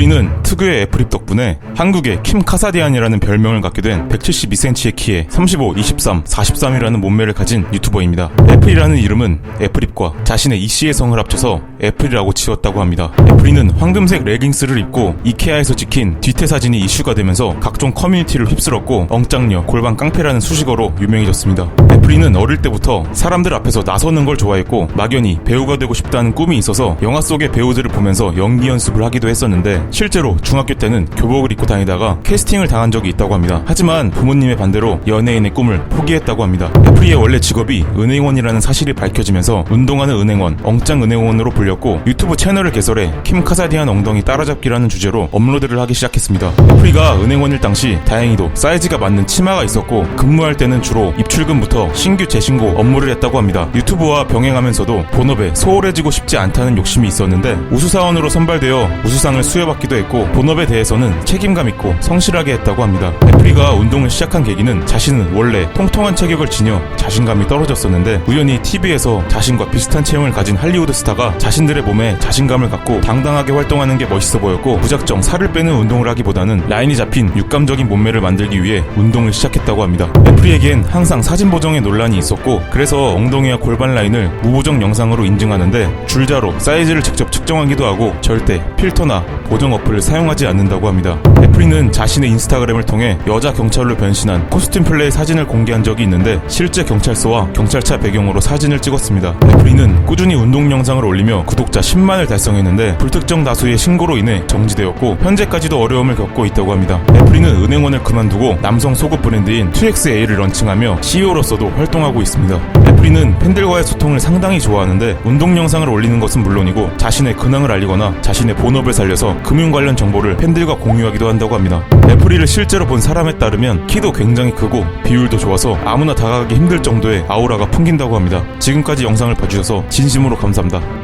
애플이는 특유의 애플립 덕분에 한국의 킴 카사디안이라는 별명을 갖게 된 172cm의 키에 35, 23, 43이라는 몸매를 가진 유튜버입니다. 애플이라는 이름은 애플립과 자신의 이씨의 성을 합쳐서 애플이라고 지었다고 합니다. 애플이는 황금색 레깅스를 입고 이케아에서 찍힌 뒤태 사진이 이슈가 되면서 각종 커뮤니티를 휩쓸었고 엉짱녀, 골반 깡패라는 수식어로 유명해졌습니다. 애플이는 어릴 때부터 사람들 앞에서 나서는 걸 좋아했고 막연히 배우가 되고 싶다는 꿈이 있어서 영화 속의 배우들을 보면서 연기 연습을 하기도 했었는데 실제로 중학교 때는 교복을 입고 다니다가 캐스팅을 당한 적이 있다고 합니다. 하지만 부모님의 반대로 연예인의 꿈을 포기했다고 합니다. 애플리의 원래 직업이 은행원이라는 사실이 밝혀지면서 운동하는 은행원, 엉짱 은행원으로 불렸고 유튜브 채널을 개설해 킴 카사디안 엉덩이 따라잡기라는 주제로 업로드를 하기 시작했습니다. 애플리가 은행원일 당시 다행히도 사이즈가 맞는 치마가 있었고 근무할 때는 주로 입출근부터 신규 재신고 업무를 했다고 합니다. 유튜브와 병행하면서도 본업에 소홀해지고 싶지 않다는 욕심이 있었는데 우수사원으로 선발되어 우수상을 수여받기도 했고 본업에 대해서는 책임감 있고 성실하게 했다고 합니다. 애플리가 운동을 시작한 계기는 자신은 원래 통통한 체격을 지녀 자신감이 떨어졌었는데 우연히 TV에서 자신과 비슷한 체형을 가진 할리우드 스타가 자신들의 몸에 자신감을 갖고 당당하게 활동하는 게 멋있어 보였고 무작정 살을 빼는 운동을 하기보다는 라인이 잡힌 육감적인 몸매를 만들기 위해 운동을 시작했다고 합니다. 애플리에겐 항상 사진 보정에 논란이 있었고 그래서 엉덩이와 골반 라인을 무보정 영상으로 인증하는데 줄자로 사이즈를 직접 측정하기도 하고 절대 필터나 보정 어플을 사용하지 않는다고 합니다. 애플리는 자신의 인스타그램을 통해 여자 경찰로 변신한 코스튬 플레이 사진을 공개한 적이 있는데 실제 경찰서와 경찰차 배경으로 사진을 찍었습니다. 애플리는 꾸준히 운동 영상을 올리며 구독자 10만을 달성했는데 불특정 다수의 신고로 인해 정지되었고 현재까지도 어려움을 겪고 있다고 합니다. 애플리는 은행원을 그만두고 남성 속옷 브랜드인 2XA를 런칭하며 CEO로서도 활동하고 있습니다. 애플리는 팬들과의 소통을 상당히 좋아하는데 운동 영상을 올리는 것은 물론이고 자신의 근황을 알리거나 자신의 본업을 살려서 금융 관련 정보를 팬들과 공유하기도 한다고 합니다. 애플리를 실제로 본 사람에 따르면 키도 굉장히 크고 비율도 좋아서 아무나 다가가기 힘들 정도의 아우라가 풍긴다고 합니다. 지금까지 영상을 봐주셔서 진심으로 감사합니다.